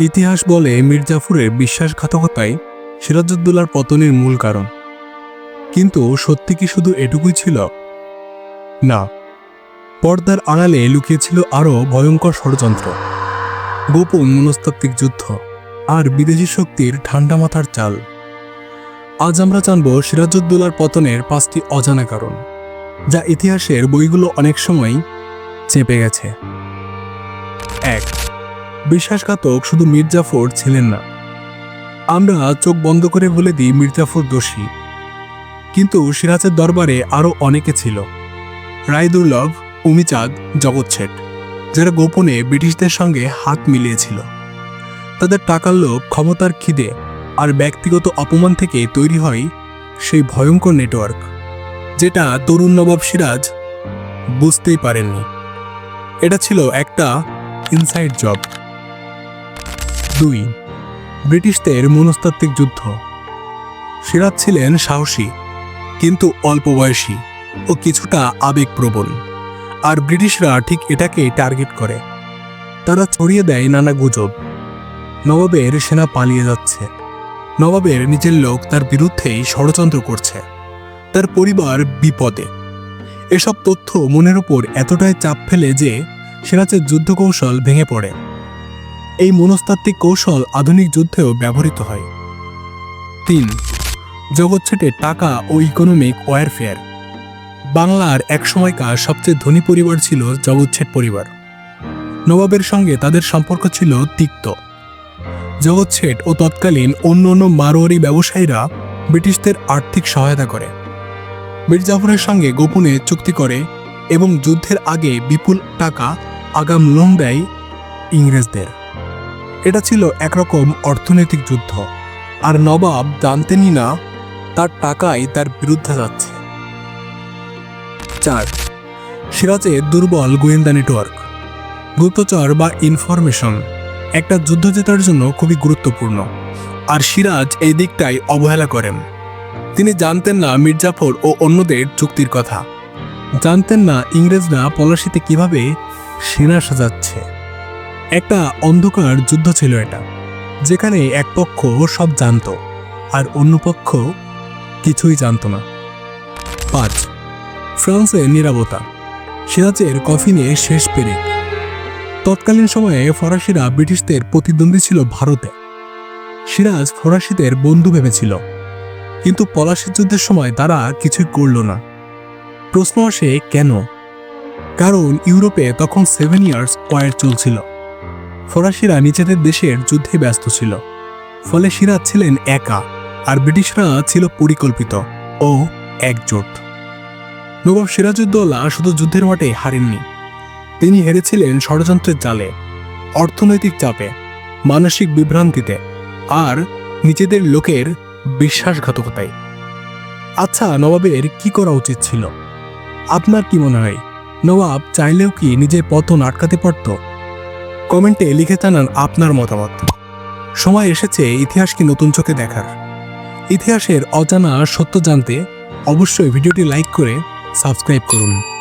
ইতিহাস বলে মির্জাফুরের বিশ্বাসঘাতকতাই সিরাজউদ্দৌলার পতনের মূল কারণ। কিন্তু সত্যি কি শুধু এটুকুই ছিল? না। পর্দার আড়ালে লুকিয়েছিল আরও ভয়ঙ্কর ষড়যন্ত্র। গোপন মনস্তাত্ত্বিক যুদ্ধ আর বিদেশি শক্তির ঠান্ডা মাথার চাল। আজ আমরা জানব সিরাজউদ্দৌলার পতনের পাঁচটি অজানা কারণ, যা ইতিহাসের বইগুলো অনেক সময় চেপে গেছে। এক বিশ্বাসঘাতক শুধু মির্জাফর ছিলেন না। আমরা চোখ বন্ধ করে বলে দিই মির্জাফর দোষী। কিন্তু সিরাজের দরবারে আরও অনেকে ছিল। রায়দুর্লভ উমিচাঁদ, জগৎ শেঠ, যারা গোপনে ব্রিটিশদের সঙ্গে হাত মিলিয়েছিল। তাদের টাকার লোভ, ক্ষমতার খিদে আর ব্যক্তিগত অপমান থেকে তৈরি হয় সেই ভয়ঙ্কর নেটওয়ার্ক, যেটা তরুণ নবাব সিরাজ বুঝতেই পারেননি। এটা ছিল একটা ইনসাইড জব দুই, ব্রিটিশদের মনস্তাত্ত্বিক যুদ্ধ। সিরাজ ছিলেন সাহসী, কিন্তু অল্প বয়সী ও কিছুটা আবেগপ্রবণ। আর ব্রিটিশরা ঠিক এটাকেই টার্গেট করে। তারা ছড়িয়ে দেয় নানা গুজব। নবাবের সেনা পালিয়ে যাচ্ছে। নবাবের নিজের লোক তার বিরুদ্ধেই ষড়যন্ত্র করছে। তার পরিবার বিপদে। এসব তথ্য মনের উপর এতটাই চাপ ফেলে যে সিরাজের যুদ্ধ কৌশল ভেঙে পড়ে। এই মনস্তাত্ত্বিক কৌশল আধুনিক যুদ্ধেও ব্যবহৃত হয়। তিন, জগৎ ছেটে টাকা ও ইকোনমিক ওয়ারফেয়ার বাংলার এক সময়কার সবচেয়ে ধনী পরিবার ছিল জগৎছেট পরিবার। নবাবের সঙ্গে তাদের সম্পর্ক ছিল তিক্ত। জগৎছেট ও তৎকালীন অন্য অন্য মারোয়ারি ব্যবসায়ীরা ব্রিটিশদের আর্থিক সহায়তা করে। মির্জাফরের সঙ্গে গোপনে চুক্তি করে এবং যুদ্ধের আগে বিপুল টাকা আগাম লোন দেয় ইংরেজদের। এটা ছিল একরকম অর্থনৈতিক যুদ্ধ। আর নবাব জানতেনই না তার টাকাই তার বিরুদ্ধে যাচ্ছে চার সিরাজের দুর্বল গোয়েন্দা নেটওয়ার্ক, গুপ্তচর বা ইনফরমেশন একটা যুদ্ধ জেতার জন্য খুবই গুরুত্বপূর্ণ। আর সিরাজ এই দিকটাই অবহেলা করেন। তিনি জানতেন না মির্জাফর ও অন্যদের চুক্তির কথা। জানতেন না ইংরেজরা পলাশিতে কীভাবে সেনা সাজাচ্ছে। একটা অন্ধকার যুদ্ধ ছিল এটা, যেখানে এক পক্ষ সব জানতো আর অন্য পক্ষ কিছুই জানতো না। পাঁচ ফ্রান্সের নিরাপত্তা। সিরাজের কফিনে শেষ পেরেক। তৎকালীন সময়ে ফরাসিরা ব্রিটিশদের প্রতিদ্বন্দ্বী ছিল ভারতে। সিরাজ ফরাসিদের বন্ধু ভেবেছিল, কিন্তু পলাশির যুদ্ধের সময় তারা কিছুই করল না। প্রশ্ন আসে কেন? কারণ ইউরোপে তখন সেভেন ইয়ার্স ওয়ার চলছিল। ফরাসিরা নিজেদের দেশের যুদ্ধে ব্যস্ত ছিল, ফলে সিরাজ ছিলেন একা আর ব্রিটিশরা ছিল পরিকল্পিত ও একজোট। নবাব সিরাজউদ্দৌলা শুধু যুদ্ধের মাঠে হারেননি, তিনি হেরেছিলেন ষড়যন্ত্রের জালে, অর্থনৈতিক চাপে, মানসিক বিভ্রান্তিতে আর নিজেদের লোকের বিশ্বাসঘাতকতায়। আচ্ছা নবাবের কি করা উচিত ছিল? আপনার কি মনে হয়? নবাব চাইলেও কি নিজের পতন আটকাতে পারত? কমেন্টে লিখে জানান আপনার মতামত। সময় এসেছে ইতিহাসকে নতুন চোখে দেখার। ইতিহাসের অজানা সত্য জানতে অবশ্যই ভিডিওটি লাইক করে সাবস্ক্রাইব করুন।